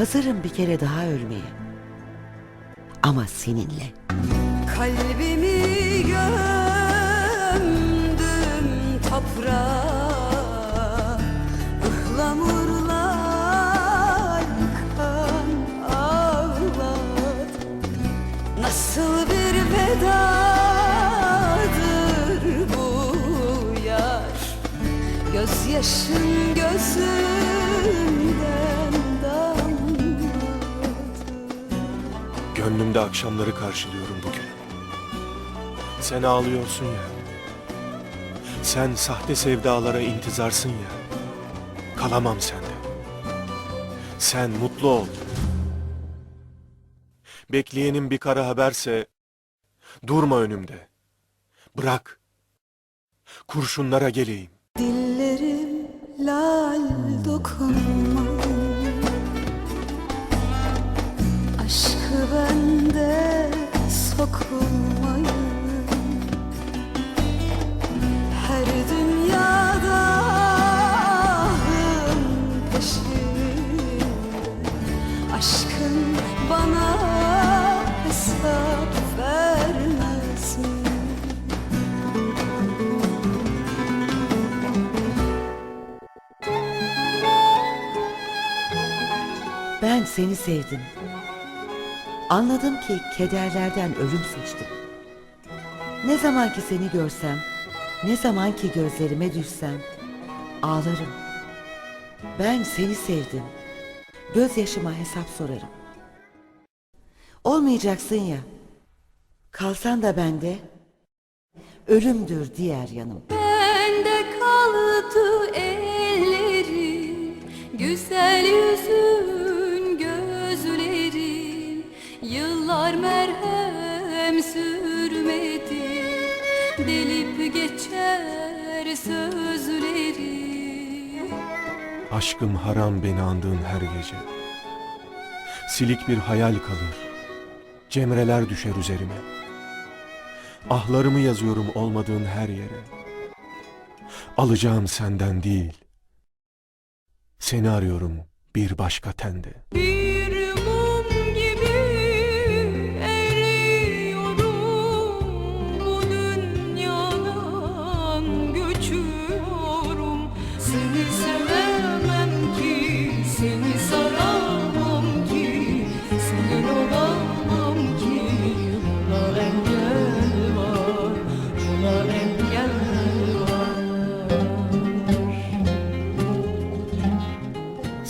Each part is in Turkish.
Hazırım bir kere daha ölmeye. Ama seninle. Kalbimi gömdüm toprağa Ihlamurlar kan ağlat Nasıl bir vedadır bu yar Gözyaşın gözümden Gönlümde akşamları karşılıyorum bugün. Sen ağlıyorsun ya. Sen sahte sevdalara intizarsın ya. Kalamam sende. Sen mutlu ol. Bekleyenin bir kara haberse durma önümde. Bırak. Kurşunlara geleyim. Dillerim lal dokunma Ben seni sevdim. Anladım ki kederlerden ölüm seçtim. Ne zaman ki seni görsem, ne zaman ki gözlerime düşsem, ağlarım. Ben seni sevdim. Gözyaşıma hesap sorarım. Olmayacaksın ya. Kalsan da bende, ölümdür diğer yanım. Bende kaldı ellerin, güzel yüzün, sürmedi, delip geçer sözleri. Aşkım haram beni andığın her gece. Silik bir hayal kalır. Cemreler düşer üzerime. Ahlarımı yazıyorum olmadığın her yere. Alacağım senden değil. Seni arıyorum bir başka tende. Bir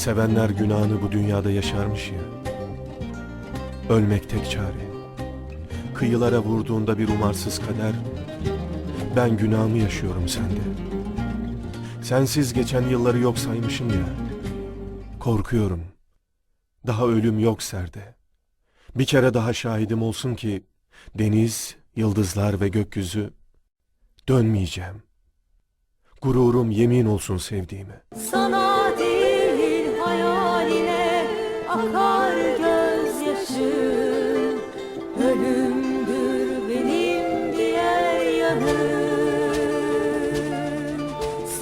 Sevenler günahını bu dünyada yaşarmış ya. Ölmek tek çare. Kıyılara vurduğunda bir umarsız kader. Ben günahımı yaşıyorum sende. Sensiz geçen yılları yok saymışım ya. Korkuyorum. Daha ölüm yok serde. Bir kere daha şahidim olsun ki deniz, yıldızlar ve gökyüzü dönmeyeceğim. Gururum yemin olsun sevdiğime. Sana akar gözyaşım Ölümdür benim diğer yanım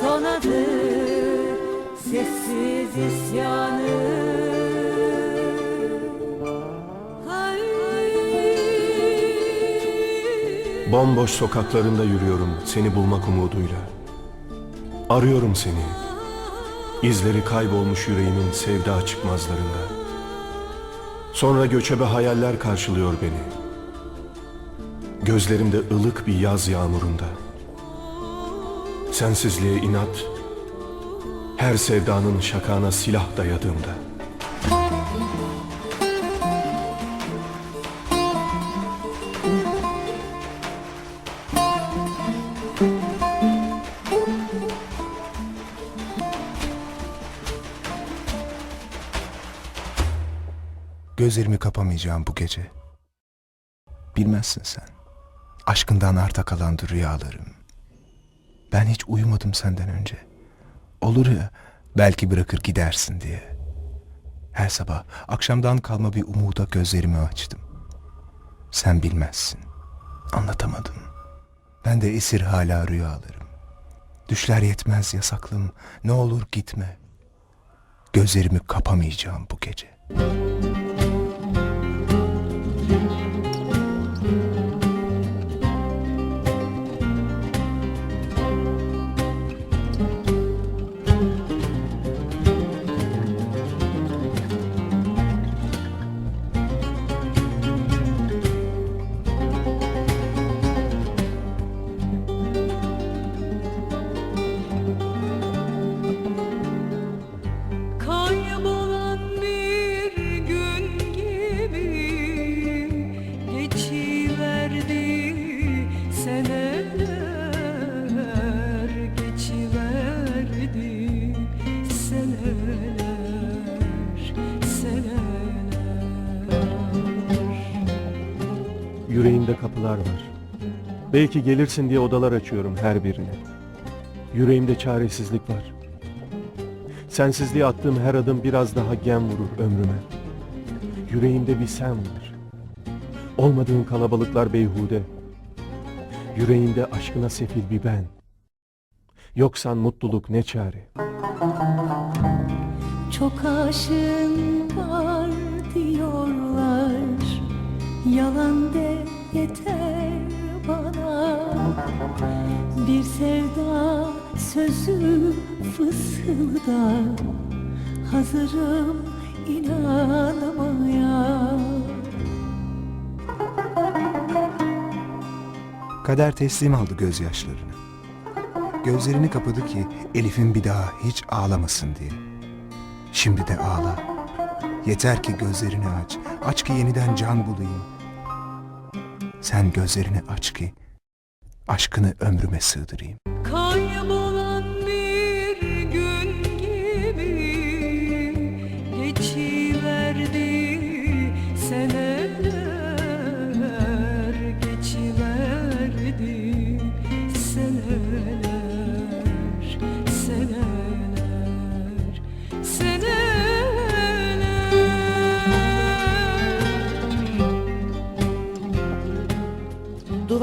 Sanadır sessiz isyanım. Bomboş sokaklarında yürüyorum seni bulmak umuduyla. Arıyorum seni. İzleri kaybolmuş yüreğimin sevda çıkmazlarında. Sonra göçebe hayaller karşılıyor beni. Gözlerimde ılık bir yaz yağmurunda. Sensizliğe inat, her sevdanın şakağına silah dayadığımda. Gözlerimi kapamayacağım bu gece. Bilmezsin sen. Aşkından arta kalandı rüyalarım. Ben hiç uyumadım senden önce. Olur ya belki bırakır gidersin diye. Her sabah akşamdan kalma bir umuda gözlerimi açtım. Sen bilmezsin. Anlatamadım. Ben de esir hala rüyalarım. Düşler yetmez yasaklım. Ne olur gitme. Gözlerimi kapamayacağım bu gece. Yüreğimde kapılar var. Belki gelirsin diye odalar açıyorum her birine. Yüreğimde çaresizlik var. Sensizliğe attığım her adım biraz daha gem vurur ömrüme. Yüreğimde bir sen var. Olmadığın kalabalıklar beyhude. Yüreğimde aşkına sefil bir ben. Yoksan mutluluk ne çare. Çok aşığın var diyorlar Yalan de yeter bana Bir sevda sözü fısılda Hazırım inanamaya Kader teslim aldı gözyaşlarını. Gözlerini kapadı ki Elif'in bir daha hiç ağlamasın diye. Şimdi de ağla. Yeter ki gözlerini aç. Aç ki yeniden can bulayım. Sen gözlerini aç ki aşkını ömrüme sığdırayım. Kaybolan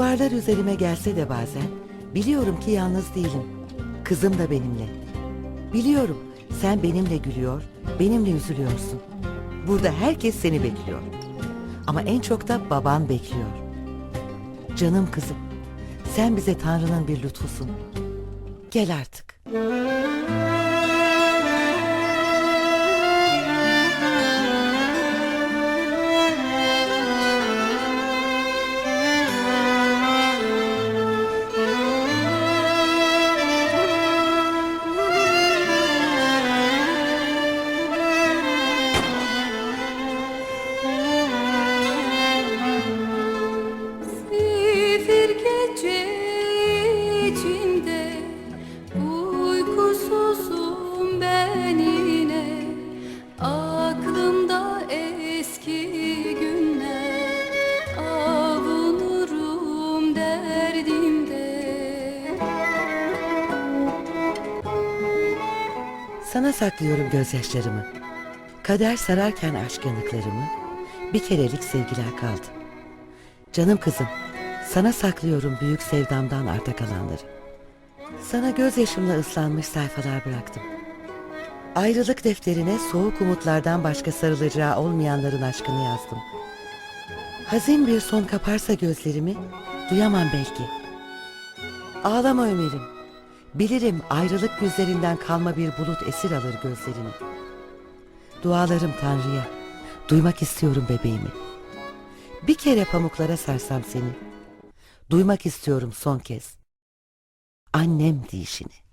Duvarlar üzerime gelse de bazen biliyorum ki yalnız değilim. Kızım da benimle. Biliyorum sen benimle gülüyor, benimle üzülüyorsun. Burada herkes seni bekliyor. Ama en çok da baban bekliyor. Canım kızım, sen bize Tanrı'nın bir lütfusun. Gel artık. Sana saklıyorum gözyaşlarımı. Kader sararken aşk yanıklarımı, bir kerelik sevgiler kaldı. Canım kızım, sana saklıyorum büyük sevdamdan arta kalanları. Sana gözyaşımla ıslanmış sayfalar bıraktım. Ayrılık defterine soğuk umutlardan başka sarılacağı olmayanların aşkını yazdım. Hazin bir son kaparsa gözlerimi, duyamam belki. Ağlama Ömer'im. Bilirim ayrılık yüzlerinden kalma bir bulut esir alır gözlerini. Dualarım Tanrı'ya. Duymak istiyorum bebeğimi. Bir kere pamuklara sarsam seni. Duymak istiyorum son kez. Annem deyişini.